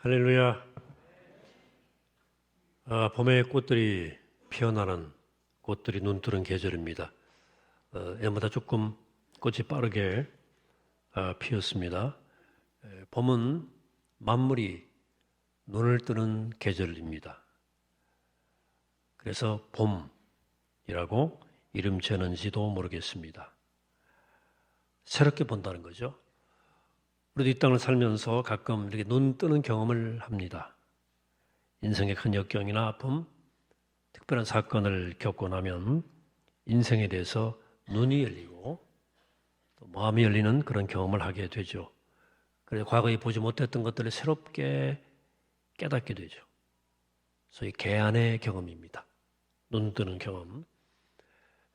할렐루야. 아, 봄의 꽃들이 피어나는 꽃들이 눈뜨는 계절입니다. 어, 애마다 조금 꽃이 빠르게 아, 피었습니다. 에, 봄은 만물이 눈을 뜨는 계절입니다. 그래서 봄이라고 이름 지었는지도 모르겠습니다. 새롭게 본다는 거죠. 우리도 이 땅을 살면서 가끔 이렇게 눈 뜨는 경험을 합니다. 인생의 큰 역경이나 아픔, 특별한 사건을 겪고 나면 인생에 대해서 눈이 열리고 또 마음이 열리는 그런 경험을 하게 되죠. 그래서 과거에 보지 못했던 것들을 새롭게 깨닫게 되죠. 소위 개안의 경험입니다. 눈 뜨는 경험.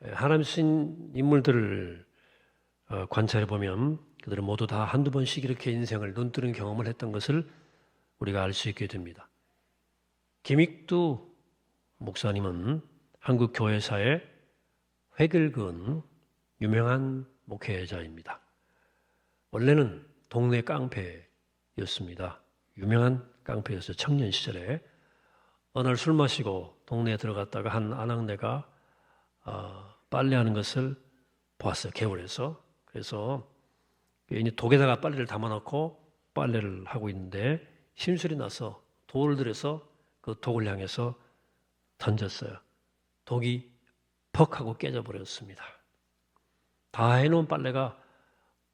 에, 하나님 쓰신 인물들을 어, 관찰해 보면 그들은 모두 다 한두 번씩 이렇게 인생을 눈뜨는 경험을 했던 것을 우리가 알 수 있게 됩니다. 김익두 목사님은 한국 교회사의 획을 그은 유명한 목회자입니다. 원래는 동네 깡패였습니다. 유명한 깡패였어요. 청년 시절에 어느 날 술 마시고 동네에 들어갔다가 한 아낙네가 어, 빨래하는 것을 보았어요. 개울에서. 그래서 이제 독에다가 빨래를 담아놓고 빨래를 하고 있는데 심술이 나서 돌을 들여서 그 독을 향해서 던졌어요. 독이 퍽 하고 깨져버렸습니다. 다 해놓은 빨래가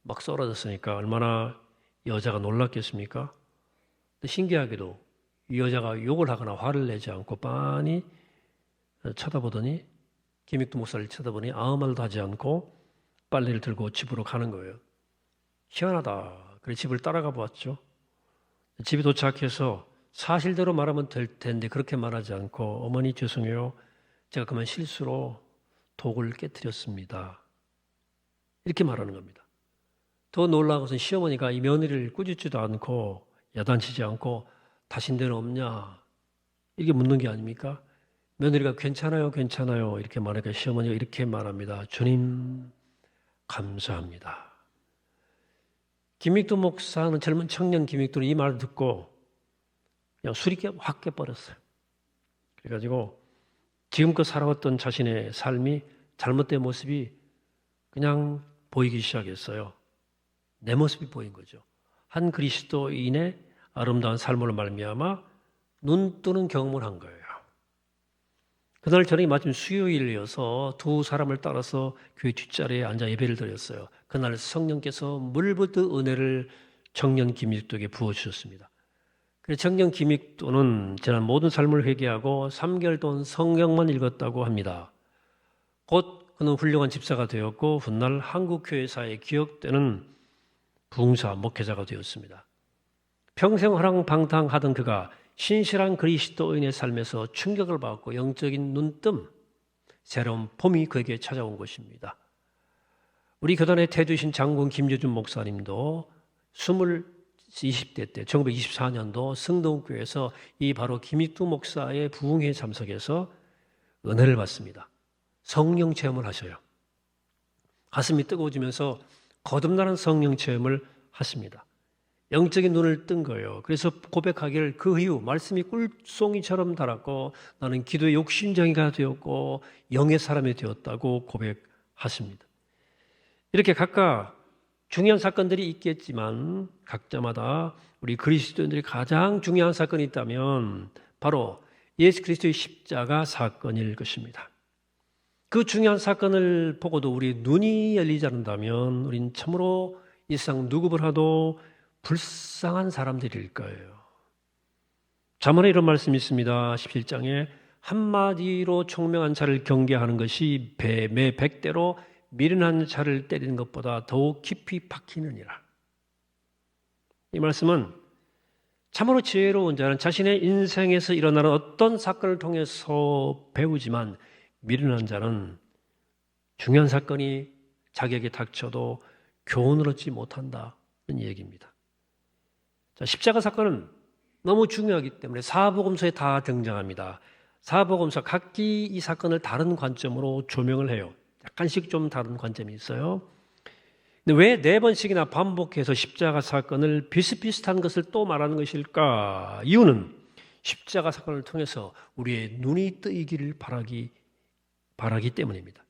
막 쏟아졌으니까 얼마나 여자가 놀랐겠습니까? 신기하게도 이 여자가 욕을 하거나 화를 내지 않고 빤히 쳐다보더니 김익두 목사를 쳐다보니 아무 말도 하지 않고 빨래를 들고 집으로 가는 거예요. 희한하다. 그래 집을 따라가 보았죠. 집에 도착해서 사실대로 말하면 될 텐데 그렇게 말하지 않고 어머니 죄송해요. 제가 그만 실수로 독을 깨뜨렸습니다. 이렇게 말하는 겁니다. 더 놀라운 것은 시어머니가 이 며느리를 꾸짖지도 않고 야단치지 않고 다신대는 없냐 이렇게 묻는 게 아닙니까? 며느리가 괜찮아요, 괜찮아요 이렇게 말하니까 시어머니가 이렇게 말합니다. 주님 감사합니다. 김익두 목사는 젊은 청년 김익두는 이 말을 듣고 그냥 술이 깨- 확 깨버렸어요. 그래가지고 지금껏 살아왔던 자신의 삶이 잘못된 모습이 그냥 보이기 시작했어요. 내 모습이 보인 거죠. 한 그리스도인의 아름다운 삶으로 말미암아 눈 뜨는 경험을 한 거예요. 그날 저녁이 마침 수요일이어서 두 사람을 따라서 교회 뒷자리에 앉아 예배를 드렸어요. 그날 성령께서 물부터 은혜를 청년 김익도에게 부어주셨습니다. 청년 김익도는 지난 모든 삶을 회개하고 3개월 동안 성경만 읽었다고 합니다. 곧 그는 훌륭한 집사가 되었고 훗날 한국교회사에 기억되는 부흥사 목회자가 되었습니다. 평생 허랑방탕하던 그가 신실한 그리스도인의 삶에서 충격을 받고 영적인 눈뜸, 새로운 봄이 그에게 찾아온 것입니다. 우리 교단에 태두신 장군 김여준 목사님도 20, 20대 때 1924년도 성동교에서 이 바로 김익두 목사의 부흥회 참석해서 은혜를 받습니다. 성령 체험을 하셔요. 가슴이 뜨거워지면서 거듭나는 성령 체험을 하십니다. 영적인 눈을 뜬 거예요. 그래서 고백하기를 그 이후 말씀이 꿀송이처럼 달았고 나는 기도의 욕심쟁이가 되었고 영의 사람이 되었다고 고백하십니다. 이렇게 각각 중요한 사건들이 있겠지만 각자마다 우리 그리스도인들이 가장 중요한 사건이 있다면 바로 예수 그리스도의 십자가 사건일 것입니다. 그 중요한 사건을 보고도 우리 눈이 열리지 않는다면 우린 참으로 이 세상 누구보다도 불쌍한 사람들일 거예요. 자문에 이런 말씀이 있습니다. 17장에 한마디로 총명한 자를 경계하는 것이 뱀의 백대로 미련한 자를 때리는 것보다 더욱 깊이 박히느니라. 이 말씀은 참으로 지혜로운 자는 자신의 인생에서 일어나는 어떤 사건을 통해서 배우지만 미련한 자는 중요한 사건이 자기에게 닥쳐도 교훈을 얻지 못한다는 얘기입니다. 자, 십자가 사건은 너무 중요하기 때문에 사복음서에 다 등장합니다. 사복음서 각기 이 사건을 다른 관점으로 조명을 해요. 약간씩 좀 다른 관점이 있어요. 근데 왜 네 번씩이나 반복해서 십자가 사건을 비슷비슷한 것을 또 말하는 것일까? 이유는 십자가 사건을 통해서 우리의 눈이 뜨이기를 바라기 바라기 때문입니다.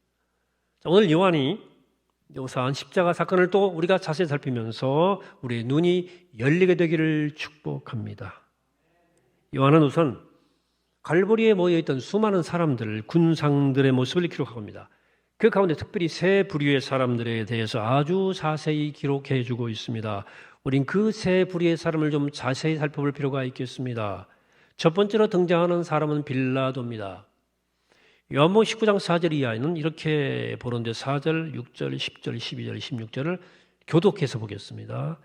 자, 오늘 요한이 묘사한 십자가 사건을 또 우리가 자세히 살피면서 우리의 눈이 열리게 되기를 축복합니다. 요한은 우선 갈보리에 모여 있던 수많은 사람들, 군상들의 모습을 기록합니다. 그 가운데 특별히 세 부류의 사람들에 대해서 아주 자세히 기록해 주고 있습니다. 우린 그 세 부류의 사람을 좀 자세히 살펴볼 필요가 있겠습니다. 첫 번째로 등장하는 사람은 빌라도입니다. 요한복음 19장 4절 이하에는 이렇게 보는데 4절, 6절, 10절, 12절, 16절을 교독해서 보겠습니다.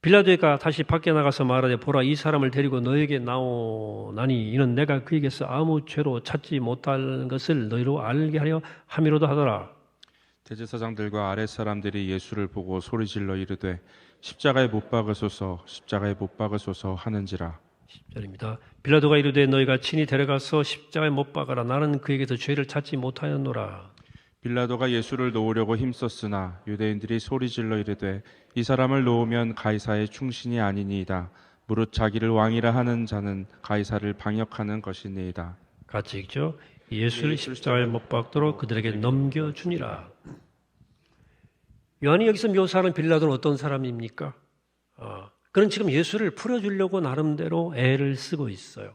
빌라도가 다시 밖에 나가서 말하되 보라 이 사람을 데리고 너에게 나오나니 이는 내가 그에게서 아무 죄로 찾지 못할 것을 너희로 알게 하려 함이로도 하더라. 대제사장들과 아랫 사람들이 예수를 보고 소리질러 이르되 십자가에 못 박으소서 십자가에 못 박으소서 하는지라 10절입니다. 빌라도가 이르되 너희가 친히 데려가서 십자가에 못 박아라 나는 그에게서 죄를 찾지 못하였노라. 빌라도가 예수를 놓으려고 힘썼으나 유대인들이 소리질러 이르되 이 사람을 놓으면 가이사의 충신이 아니니이다 무릇 자기를 왕이라 하는 자는 가이사를 방역하는 것이니이다 같이 읽죠. 예수를 십자가에 못 박도록 그들에게 넘겨 주니라. 요한이 여기서 묘사하는 빌라도는 어떤 사람입니까? 어, 그는 지금 예수를 풀어주려고 나름대로 애를 쓰고 있어요.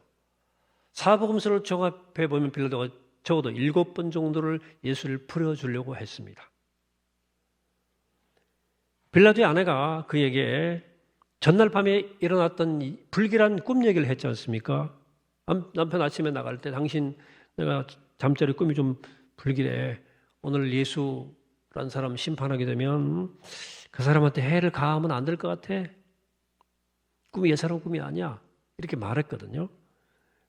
사복음서를 종합해 보면 빌라도가 적어도 일곱 번 정도를 예수를 풀어주려고 했습니다. 빌라도의 아내가 그에게 전날 밤에 일어났던 이 불길한 꿈 얘기를 했지 않습니까? 남- 남편 아침에 나갈 때 당신 내가 잠자리 꿈이 좀 불길해. 오늘 예수란 사람 심판하게 되면 그 사람한테 해를 가하면 안 될 것 같아. 꿈이 예사로운 꿈이 아니야. 이렇게 말했거든요.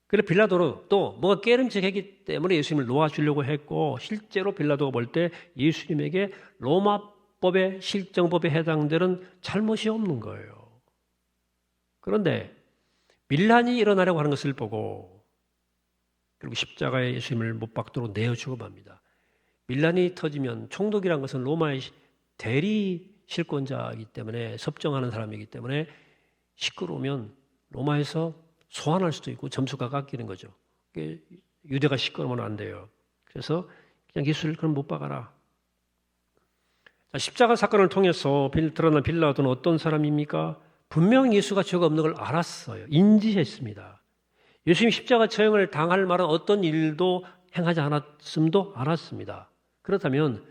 그래 빌라도는 또 뭐가 깨름직했기 때문에 예수님을 놓아주려고 했고 실제로 빌라도가 볼 때 예수님에게 로마법의 실정법에 해당되는 잘못이 없는 거예요. 그런데 밀란이 일어나려고 하는 것을 보고 그리고 십자가에 예수님을 못 박도록 내어주고 맙니다. 밀란이 터지면 총독이란 것은 로마의 대리 실권자이기 때문에 섭정하는 사람이기 때문에 시끄러우면 로마에서 소환할 수도 있고 점수가 깎이는 거죠. 유대가 시끄러우면 안 돼요. 그래서 그냥 예수를 그럼 못 박아라. 자, 십자가 사건을 통해서 빌- 드러난 빌라도는 어떤 사람입니까? 분명 예수가 죄가 없는 걸 알았어요. 인지했습니다. 예수님 십자가 처형을 당할 만한 어떤 일도 행하지 않았음도 알았습니다. 그렇다면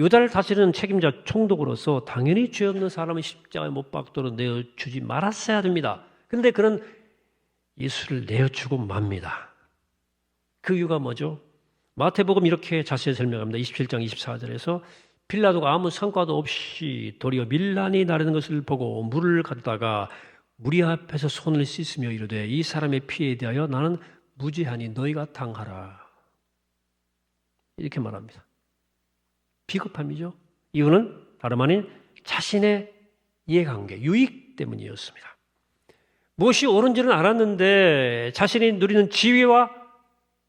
유다를 다스리는 책임자 총독으로서 당연히 죄 없는 사람은 십자가에 못 박도록 내어 주지 말았어야 됩니다. 그런데 그는 예수를 내어 주고 맙니다. 그 이유가 뭐죠? 마태복음 이렇게 자세히 설명합니다. 27장 24절에서 빌라도가 아무 성과도 없이 도리어 밀란이 나르는 것을 보고 물을 갖다가 무리 앞에서 손을 씻으며 이르되 이 사람의 피에 대하여 나는 무지하니 너희가 당하라. 이렇게 말합니다. 비겁함이죠. 이유는 다름 아닌 자신의 이해관계, 유익 때문이었습니다. 무엇이 옳은지는 알았는데 자신이 누리는 지위와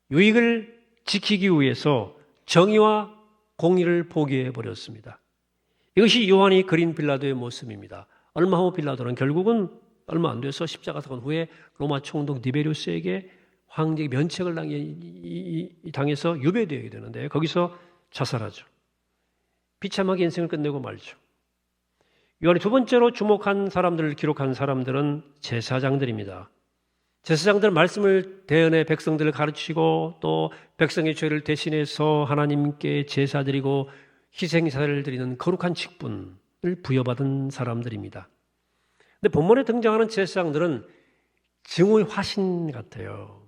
유익을 지키기 위해서 정의와 공의를 포기해 버렸습니다. 이것이 요한이 그린 빌라도의 모습입니다. 얼마 후 빌라도는 결국은 얼마 안 돼서 십자가 사건 후에 로마 총독 니베리우스에게 황제의 면책을 당해서 유배되게 되는데 거기서 자살하죠. 비참하게 인생을 끝내고 말죠. 요한이 두 번째로 주목한 사람들을 기록한 사람들은 제사장들입니다. 제사장들 말씀을 대언해 백성들을 가르치고 또 백성의 죄를 대신해서 하나님께 제사드리고 희생사를 드리는 거룩한 직분을 부여받은 사람들입니다. 근데 본문에 등장하는 제사장들은 증오의 화신 같아요.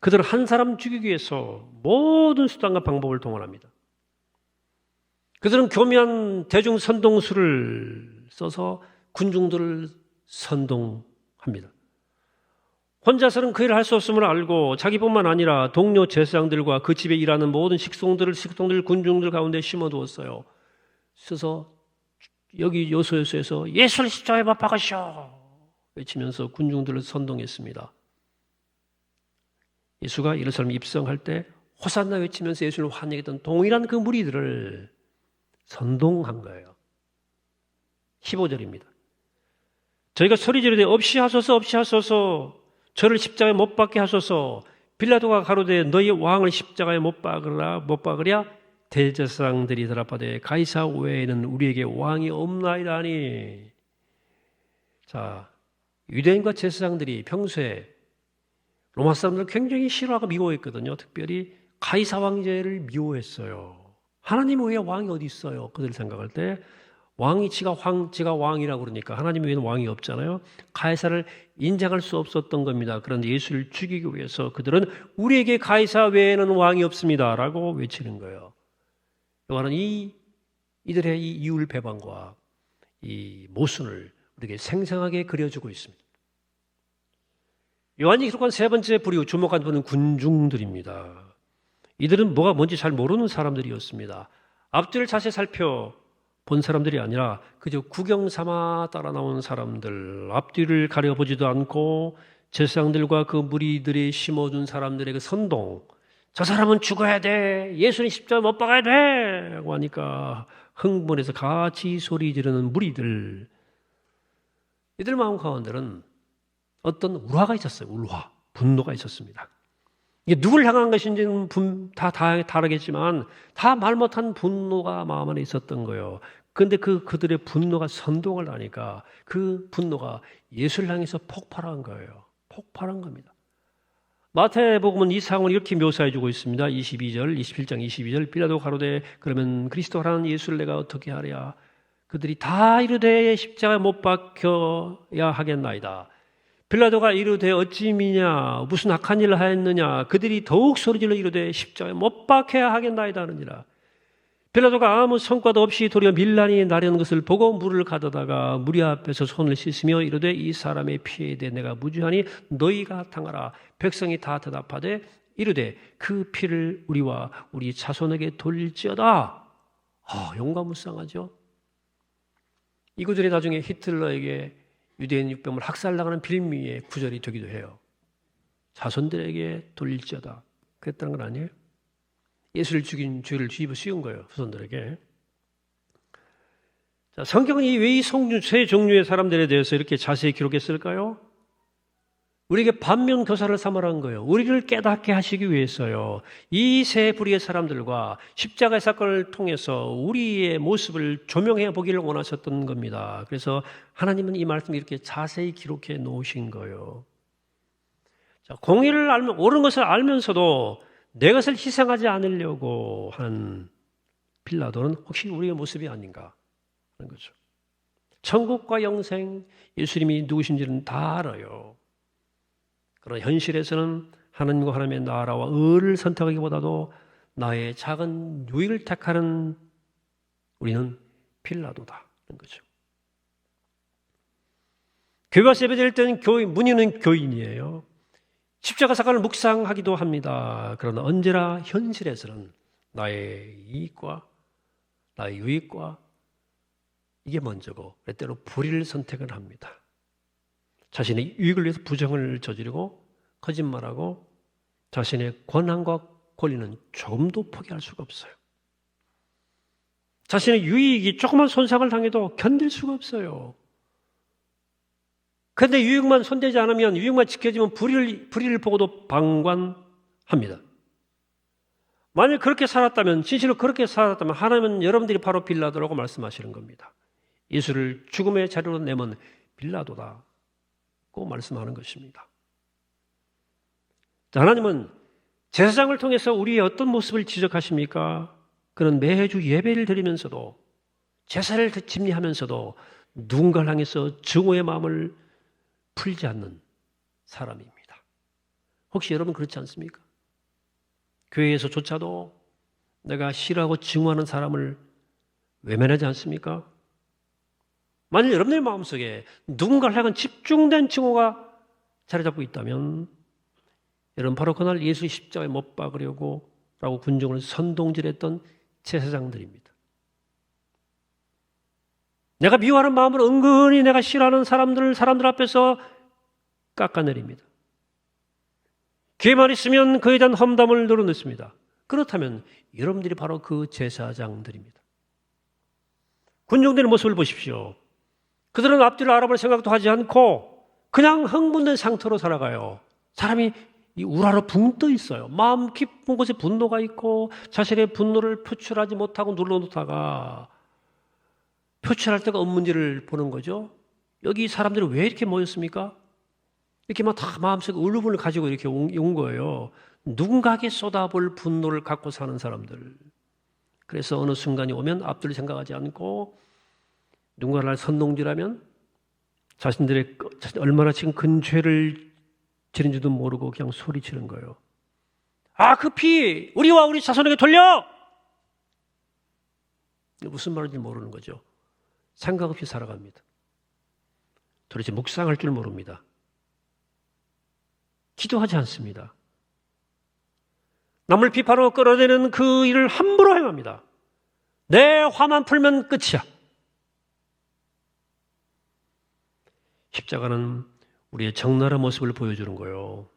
그들은 한 사람 죽이기 위해서 모든 수단과 방법을 동원합니다. 그들은 교묘한 대중 선동술을 써서 군중들을 선동합니다. 혼자서는 그 일을 할 수 없음을 알고 자기뿐만 아니라 동료 제사장들과 그 집에 일하는 모든 식송들을 식동들 군중들 가운데 심어두었어요. 그래서 여기 요소요소에서 예수를 십자가에 못 박으시오 외치면서 군중들을 선동했습니다. 예수가 예루살렘 입성할 때 호산나 외치면서 예수를 환영했던 동일한 그 무리들을 선동한 거예요. 15절입니다. 저희가 소리 지르되 없이 하소서 없이 하소서 저를 십자가에 못 박게 하소서 빌라도가 가로되 너희 왕을 십자가에 못 박으라 못 박으랴 대제사장들이 대답하되 가이사 외에는 우리에게 왕이 없나이다니 자 유대인과 제사장들이 평소에 로마 사람들을 굉장히 싫어하고 미워했거든요. 특별히 가이사 왕제를 미워했어요. 하나님 외에 왕이 어디 있어요? 그들 생각할 때 왕이 지가 황 지가 왕이라고 그러니까 하나님 외에는 왕이 없잖아요. 가이사를 인정할 수 없었던 겁니다. 그런데 예수를 죽이기 위해서 그들은 우리에게 가이사 외에는 왕이 없습니다라고 외치는 거예요. 요한은 이 이들의 이 이율 배반과 이 모순을 우리에게 생생하게 그려주고 있습니다. 요한이 기록한 세 번째 부류 주목한 분은 군중들입니다. 이들은 뭐가 뭔지 잘 모르는 사람들이었습니다. 앞뒤를 자세히 살펴 본 사람들이 아니라 그저 구경 삼아 따라 나온 사람들, 앞뒤를 가려보지도 않고 제사장들과 그 무리들이 심어준 사람들의 그 선동, 저 사람은 죽어야 돼, 예수님 십자가 못 박아야 돼, 라고 하니까 흥분해서 같이 소리 지르는 무리들, 이들 마음 가운데는 어떤 울화가 있었어요. 울화, 분노가 있었습니다. 이게 누굴 향한 것인지는 분- 다, 다 다르겠지만 다 말 못한 분노가 마음 안에 있었던 거예요. 그런데 그 그들의 분노가 선동을 하니까 그 분노가 예수를 향해서 폭발한 거예요. 폭발한 겁니다. 마태복음은 이 상황을 이렇게 묘사해 주고 있습니다. 22절, 27장 22절 빌라도 가로되 그러면 그리스도라는 예수를 내가 어떻게 하랴? 그들이 다 이르되 십자가에 못 박혀야 하겠나이다. 빌라도가 이르되 어찌 미냐? 무슨 악한 일을 하였느냐? 그들이 더욱 소리질러 이르되 십자가에 못 박혀야 하겠나이다 하느니라. 빌라도가 아무 성과도 없이 도리어 밀란이 나려는 것을 보고 물을 가져다가 무리 앞에서 손을 씻으며 이르되 이 사람의 피에 대해 내가 무죄하니 너희가 당하라. 백성이 다 대답하되 이르되 그 피를 우리와 우리 자손에게 돌릴지어다. 아 용감무쌍하죠? 이 구절이 나중에 히틀러에게 유대인 육병을 학살당하는 빌미의 구절이 되기도 해요. 자손들에게 돌릴지어다. 그랬다는 건 아니에요. 예수를 죽인 죄를 뒤집어 씌운 거예요. 후손들에게. 자, 성경은 왜이 성주 세 종류의 사람들에 대해서 이렇게 자세히 기록했을까요? 우리에게 반면 교사를 삼으라는 거예요. 우리를 깨닫게 하시기 위해서요. 이 세 부류의 사람들과 십자가의 사건을 통해서 우리의 모습을 조명해 보기를 원하셨던 겁니다. 그래서 하나님은 이 말씀을 이렇게 자세히 기록해 놓으신 거예요. 자, 공의를 알면, 옳은 것을 알면서도 내 것을 희생하지 않으려고 하는 빌라도는 혹시 우리의 모습이 아닌가 하는 거죠. 천국과 영생, 예수님이 누구신지는 다 알아요. 그러나 현실에서는 하나님과 하나님의 나라와 의를 선택하기보다도 나의 작은 유익을 택하는 우리는 빌라도다. 는 거죠. 교회가 세배될 때는 교인, 문의는 교인이에요. 십자가 사건을 묵상하기도 합니다. 그러나 언제나 현실에서는 나의 이익과 나의 유익과 이게 먼저고 때로 불의를 선택을 합니다. 자신의 유익을 위해서 부정을 저지르고 거짓말하고 자신의 권한과 권리는 조금도 포기할 수가 없어요. 자신의 유익이 조그만 손상을 당해도 견딜 수가 없어요. 그런데 유익만 손대지 않으면 유익만 지켜지면 불의를, 불의를 보고도 방관합니다. 만약 그렇게 살았다면 진실로 그렇게 살았다면 하나님은 여러분들이 바로 빌라도라고 말씀하시는 겁니다. 예수를 죽음의 자리로 내면 빌라도다. 고 말씀하는 것입니다. 자, 하나님은 제사장을 통해서 우리의 어떤 모습을 지적하십니까? 그는 매주 예배를 드리면서도 제사를 집리하면서도 누군가를 향해서 증오의 마음을 풀지 않는 사람입니다. 혹시 여러분 그렇지 않습니까? 교회에서조차도 내가 싫어하고 증오하는 사람을 외면하지 않습니까? 만일 여러분의 마음속에 누군가를 향한 집중된 증오가 자리 잡고 있다면 여러분 바로 그날 예수 십자가에 못 박으려고 라고 군중을 선동질했던 제사장들입니다. 내가 미워하는 마음으로 은근히 내가 싫어하는 사람들 사람들 앞에서 깎아내립니다. 기회만 있으면 그에 대한 험담을 늘어놓습니다. 그렇다면 여러분들이 바로 그 제사장들입니다. 군중들의 모습을 보십시오. 그들은 앞뒤를 알아볼 생각도 하지 않고 그냥 흥분된 상태로 살아가요. 사람이 이 우라로 붕 떠 있어요. 마음 깊은 곳에 분노가 있고 자신의 분노를 표출하지 못하고 눌러놓다가 표출할 때가 없는지를 보는 거죠. 여기 사람들이 왜 이렇게 모였습니까? 이렇게 막 다 마음속에 울분을 가지고 이렇게 온, 온 거예요. 누군가에게 쏟아볼 분노를 갖고 사는 사람들. 그래서 어느 순간이 오면 앞뒤를 생각하지 않고 누군가를 선동질하면 자신들의 얼마나 지금 큰 죄를 지른지도 모르고 그냥 소리치는 거예요. 아, 그 피 우리와 우리 자손에게 돌려! 무슨 말인지 모르는 거죠. 생각 없이 살아갑니다. 도대체 묵상할 줄 모릅니다. 기도하지 않습니다. 남을 비판하고 끌어내는 그 일을 함부로 행합니다. 내 화만 풀면 끝이야. 십자가는 우리의 적나라한 모습을 보여주는 거예요.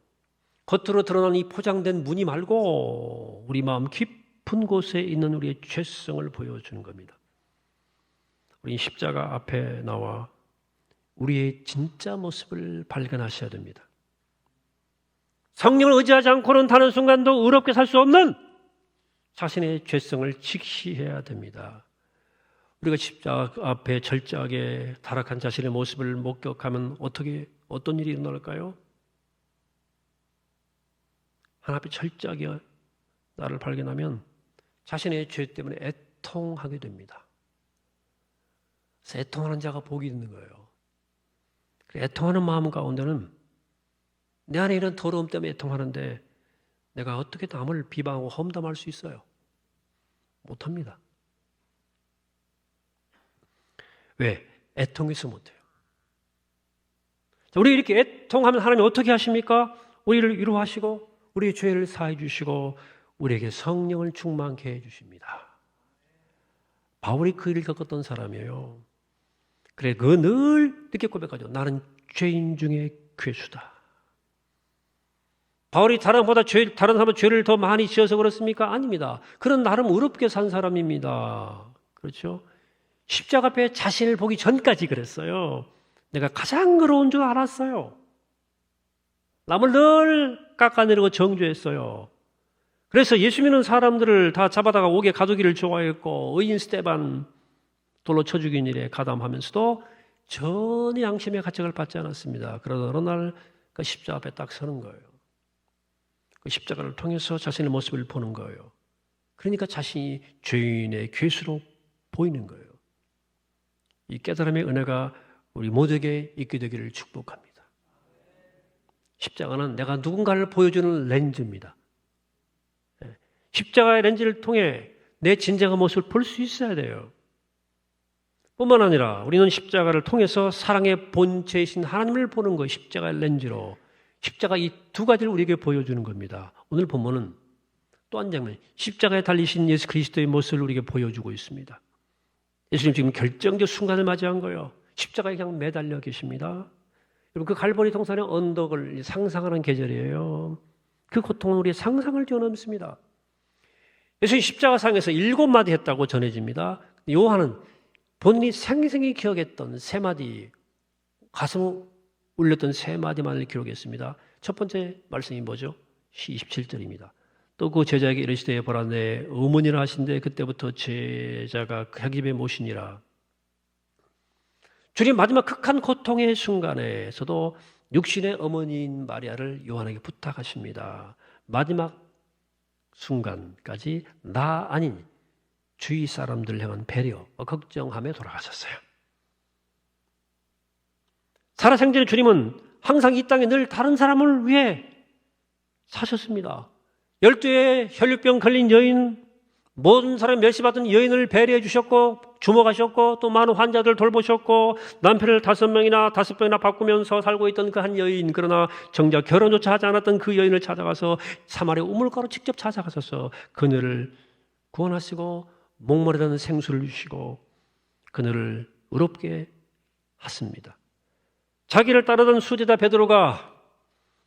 겉으로 드러난 이 포장된 무늬 말고 우리 마음 깊은 곳에 있는 우리의 죄성을 보여주는 겁니다. 우리 십자가 앞에 나와 우리의 진짜 모습을 발견하셔야 됩니다. 성령을 의지하지 않고는 다른 순간도 의롭게 살 수 없는 자신의 죄성을 직시해야 됩니다. 우리가 십자가 앞에 절제하게 타락한 자신의 모습을 목격하면 어떻게 어떤 일이 일어날까요? 하나 앞에 절제하게 나를 발견하면 자신의 죄 때문에 애통하게 됩니다. 애통하는 자가 복이 있는 거예요. 애통하는 마음 가운데는 내 안에 이런 더러움 때문에 애통하는데 내가 어떻게 남을 비방하고 험담할 수 있어요? 못합니다. 왜? 애통해서 못해요. 자, 우리 이렇게 애통하면 하나님 어떻게 하십니까? 우리를 위로하시고 우리의 죄를 사해 주시고 우리에게 성령을 충만케 해 주십니다. 바울이 그 일을 겪었던 사람이에요. 그래 그늘 이렇게 고백하죠. 나는 죄인 중에 괴수다. 바울이 다른 보다 죄, 다른 사람은 죄를 더 많이 지어서 그렇습니까? 아닙니다. 그는 나름 의롭게 산 사람입니다. 그렇죠? 십자가 앞에 자신을 보기 전까지 그랬어요. 내가 가장 의로운 줄 알았어요. 남을 늘 깎아내리고 정죄했어요. 그래서 예수 믿는 사람들을 다 잡아다가 옥에 가두기를 좋아했고 의인 스테반 돌로 쳐 죽인 일에 가담하면서도 전혀 양심의 가책을 받지 않았습니다. 그러다 어느 날 그 십자가 앞에 딱 서는 거예요. 그 십자가를 통해서 자신의 모습을 보는 거예요. 그러니까 자신이 죄인의 괴수로 보이는 거예요. 이 깨달음의 은혜가 우리 모두에게 있게 되기를 축복합니다. 십자가는 내가 누군가를 보여주는 렌즈입니다. 예. 십자가의 렌즈를 통해 내 진정한 모습을 볼 수 있어야 돼요. 뿐만 아니라 우리는 십자가를 통해서 사랑의 본체이신 하나님을 보는 거예요. 십자가의 렌즈로. 십자가 이 두 가지를 우리에게 보여주는 겁니다. 오늘 본문은 또 한 장면, 십자가에 달리신 예수 그리스도의 모습을 우리에게 보여주고 있습니다. 예수님 지금 결정적 순간을 맞이한 거예요. 십자가에 그냥 매달려 계십니다. 여러분 그 갈보리 동산의 언덕을 상상하는 계절이에요. 그 고통은 우리의 상상을 뛰어넘습니다. 예수님 십자가상에서 일곱 마디 했다고 전해집니다. 요한은 본인이 생생히 기억했던 세 마디 가슴 울렸던 세 마디만을 기록했습니다. 첫 번째 말씀이 뭐죠? 27절입니다. 또 그 제자에게 이르시되 보라 내 어머니라 하신데 그때부터 제자가 그 객입에 모시니라. 주님 마지막 극한 고통의 순간에서도 육신의 어머니인 마리아를 요한에게 부탁하십니다. 마지막 순간까지 나 아닌 주위 사람들 향한 배려, 걱정함에 돌아가셨어요. 살아생전의 주님은 항상 이 땅에 늘 다른 사람을 위해 사셨습니다. 열두의 혈류병 걸린 여인, 모든 사람 멸시받은 여인을 배려해 주셨고, 주목하셨고, 또 많은 환자들 돌보셨고, 남편을 다섯 명이나 다섯 번이나 바꾸면서 살고 있던 그 한 여인, 그러나 정작 결혼조차 하지 않았던 그 여인을 찾아가서 사마리아 우물가로 직접 찾아가셔서 그녀를 구원하시고, 목마르다는 생수를 주시고, 그녀를 의롭게 하십니다. 자기를 따르던 수제자 베드로가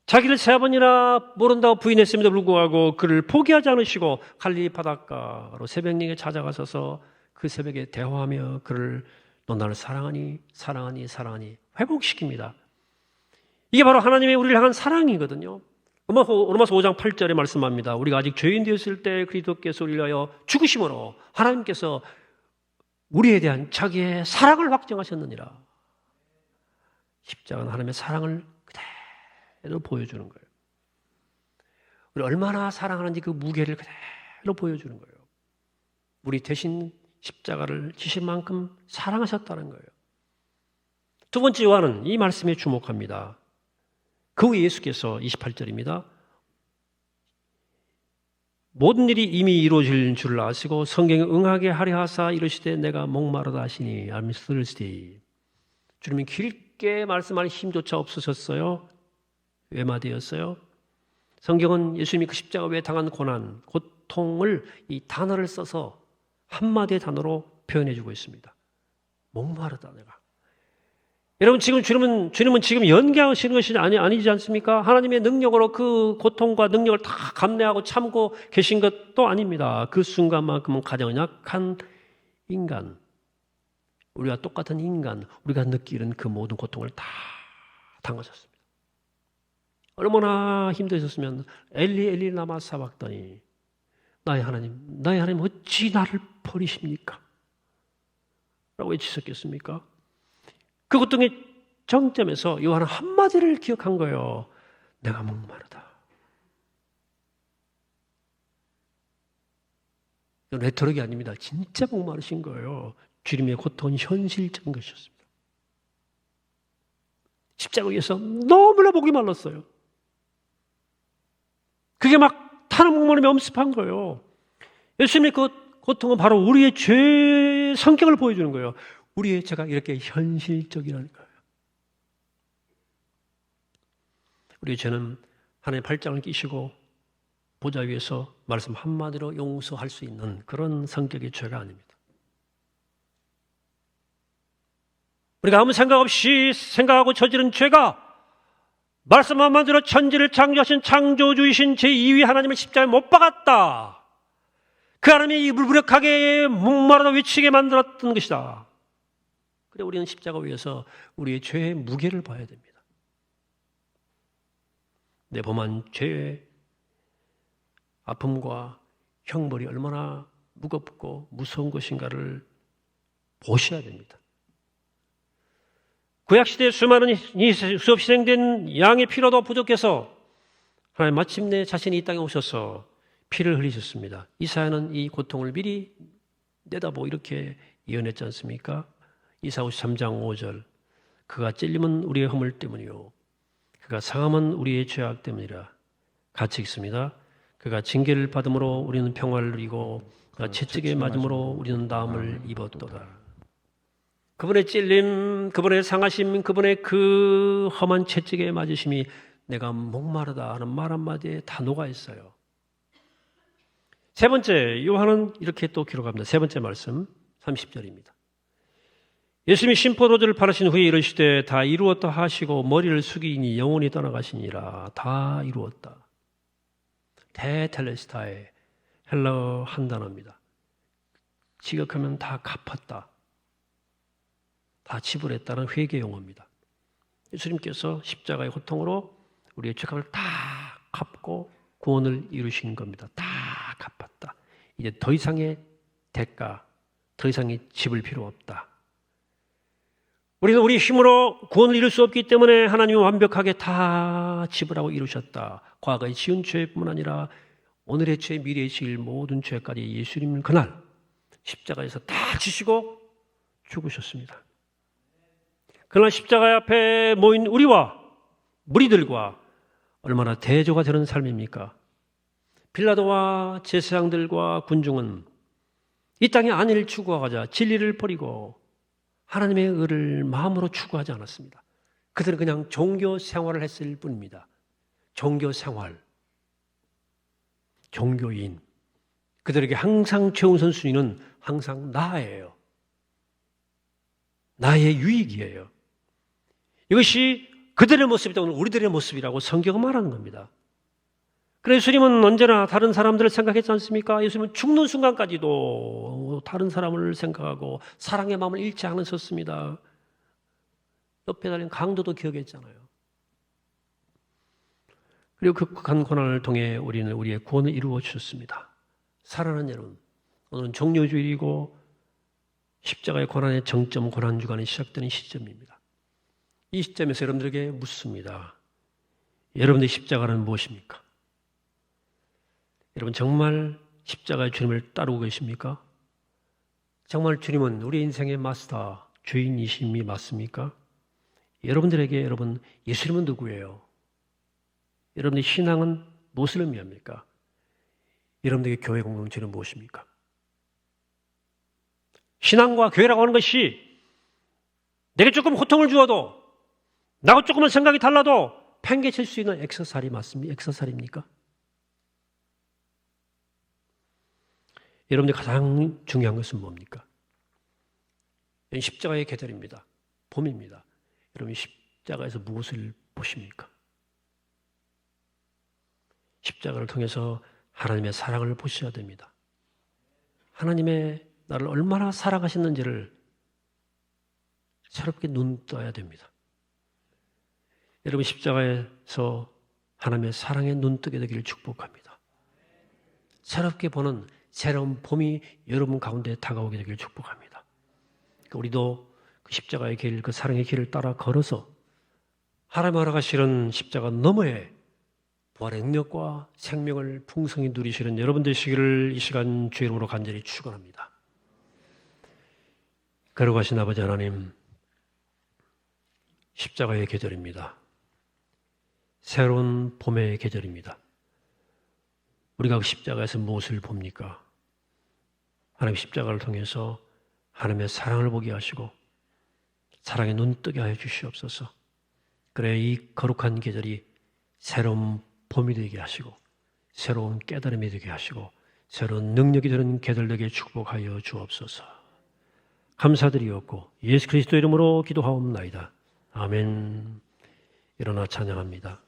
자기를 세 번이나 모른다고 부인했음에도 불구하고 그를 포기하지 않으시고 갈릴리 바닷가로 새벽녘에 찾아가셔서 그 새벽에 대화하며 그를 너 나를 사랑하니 사랑하니 사랑하니 회복시킵니다. 이게 바로 하나님의 우리를 향한 사랑이거든요. 로마서, 로마서 5장 8절에 말씀합니다. 우리가 아직 죄인 되었을 때 그리스도께서 우리를 위하여 죽으심으로 하나님께서 우리에 대한 자기의 사랑을 확정하셨느니라. 십자가는 하나님의 사랑을 그대로 보여주는 거예요. 우리 얼마나 사랑하는지 그 무게를 그대로 보여주는 거예요. 우리 대신 십자가를 지실 만큼 사랑하셨다는 거예요. 두 번째 요한은 이 말씀에 주목합니다. 그 후에 예수께서 28절입니다. 모든 일이 이미 이루어질 줄 아시고 성경에 응하게 하려 하사 이르시되 내가 목마르다 하시니 I'm thirsty. 주님이 길게 말씀할 힘조차 없으셨어요. 외마디였어요. 성경은 예수님이 그 십자가 외에 당한 고난, 고통을 이 단어를 써서 한마디의 단어로 표현해 주고 있습니다. 목마르다 내가. 여러분 지금 주님은 주님은 지금 연기하시는 것이 아니 아니지 않습니까? 하나님의 능력으로 그 고통과 능력을 다 감내하고 참고 계신 것도 아닙니다. 그 순간만큼은 가장 약한 인간, 우리가 똑같은 인간, 우리가 느끼는 그 모든 고통을 다 당하셨습니다. 얼마나 힘드셨으면 엘리 엘리 나마 사박더니 나의 하나님, 나의 하나님 어찌 나를 버리십니까? 라고 외치셨겠습니까? 그 고통의 정점에서 요한은 한마디를 기억한 거예요. 내가 목마르다. 이건 레토릭이 아닙니다. 진짜 목마르신 거예요. 주님의 고통은 현실적인 것이었습니다. 십자가 위에서 너무나 목이 말랐어요. 그게 막 타는 목마름이 엄습한 거예요. 예수님의 그 고통은 바로 우리의 죄의 성격을 보여주는 거예요. 우리의 죄가 이렇게 현실적이라는 거예요. 우리의 죄는 하나님의 발장을 끼시고 보좌 위에서 말씀 한마디로 용서할 수 있는 그런 성격의 죄가 아닙니다. 우리가 아무 생각 없이 생각하고 저지른 죄가 말씀 한마디로 천지를 창조하신 창조주이신 제2위 하나님을 십자가에 못 박았다. 그 하나님이 입을 무력하게 목마르다 외치게 만들었던 것이다. 그래 우리는 십자가 위에서 우리의 죄의 무게를 봐야 됩니다. 내 범한 죄의 아픔과 형벌이 얼마나 무겁고 무서운 것인가를 보셔야 됩니다. 구약시대에 수많은 이 수업 희생된 양의 피로도 부족해서 하나님 마침내 자신이 이 땅에 오셔서 피를 흘리셨습니다. 이사야는 이 고통을 미리 내다보고 이렇게 예언했지 않습니까? 이사 53장 5절 그가 찔림은 우리의 허물 때문이요 그가 상함은 우리의 죄악 때문이라 같이 읽습니다. 그가 징계를 받음으로 우리는 평화를 누리고 그가 채찍에 맞음으로 우리는 나음을 입었도다. 그분의 찔림, 그분의 상하심, 그분의 그 험한 채찍에 맞으심이 내가 목마르다 하는 말 한마디에 다 녹아 있어요. 세 번째, 요한은 이렇게 또 기록합니다. 세 번째 말씀, 30절입니다. 예수님이 심포도주를 바르신 후에 이르시되 다 이루었다 하시고 머리를 숙이니 영원히 떠나가시니라. 다 이루었다. 대텔레스타의 헬라어 한 단어입니다. 지극하면 다 갚았다. 다 지불했다는 회개 용어입니다. 예수님께서 십자가의 고통으로 우리의 죄악을 다 갚고 구원을 이루신 겁니다. 다 갚았다. 이제 더 이상의 대가, 더 이상의 집을 필요 없다. 우리는 우리 힘으로 구원을 이룰 수 없기 때문에 하나님이 완벽하게 다 지불하고 이루셨다. 과거의 지은 죄뿐 아니라 오늘의 죄, 미래의 죄일 모든 죄까지 예수님은 그날 십자가에서 다 지시고 죽으셨습니다. 그러나 십자가 앞에 모인 우리와 무리들과 얼마나 대조가 되는 삶입니까? 빌라도와 제사장들과 군중은 이 땅에 안위를 추구하자 진리를 버리고 하나님의 의를 마음으로 추구하지 않았습니다. 그들은 그냥 종교 생활을 했을 뿐입니다. 종교 생활, 종교인. 그들에게 항상 최우선 순위는 항상 나예요. 나의 유익이에요. 이것이 그들의 모습이다 오늘 우리들의 모습이라고 성경은 말하는 겁니다. 그래서 예수님은 언제나 다른 사람들을 생각했지 않습니까? 예수님은 죽는 순간까지도 다른 사람을 생각하고 사랑의 마음을 잃지 않으셨습니다. 옆에 달린 강도도 기억했잖아요. 그리고 그 극한 고난을 통해 우리는 우리의 구원을 이루어 주셨습니다. 사랑하는 여러분, 오늘은 종료주일이고 십자가의 고난의 정점 고난 주간이 시작되는 시점입니다. 이 시점에서 여러분들에게 묻습니다. 여러분의 십자가는 무엇입니까? 여러분 정말 십자가의 주님을 따르고 계십니까? 정말 주님은 우리 인생의 마스터, 주인이심이 맞습니까? 여러분들에게 여러분 예수님은 누구예요? 여러분의 신앙은 무엇을 의미합니까? 여러분들에게 교회 공동체는 무엇입니까? 신앙과 교회라고 하는 것이 내게 조금 고통을 주어도 나하고 조금은 생각이 달라도 팽개칠 수 있는 엑서살이 맞습니까? 엑서살입니까? 여러분들 가장 중요한 것은 뭡니까? 십자가의 계절입니다. 봄입니다. 여러분 십자가에서 무엇을 보십니까? 십자가를 통해서 하나님의 사랑을 보셔야 됩니다. 하나님의 나를 얼마나 사랑하셨는지를 새롭게 눈 떠야 됩니다. 여러분 십자가에서 하나님의 사랑에 눈 뜨게 되기를 축복합니다. 새롭게 보는 새로운 봄이 여러분 가운데 다가오게 되기를 축복합니다. 그러니까 우리도 그 십자가의 길, 그 사랑의 길을 따라 걸어서 하나님 알아가시는 십자가 너머에 부활의 능력과 생명을 풍성히 누리시는 여러분 되시기를 이 시간 주의 이름으로 간절히 축원합니다. 걸어가신 아버지 하나님, 십자가의 계절입니다. 새로운 봄의 계절입니다. 우리가 그 십자가에서 무엇을 봅니까? 하나님 십자가를 통해서 하나님의 사랑을 보게 하시고 사랑에 눈 뜨게 하여 주시옵소서. 그래 이 거룩한 계절이 새로운 봄이 되게 하시고 새로운 깨달음이 되게 하시고 새로운 능력이 되는 계절되게 축복하여 주옵소서. 감사드리옵고 예수 그리스도 이름으로 기도하옵나이다. 아멘. 일어나 찬양합니다.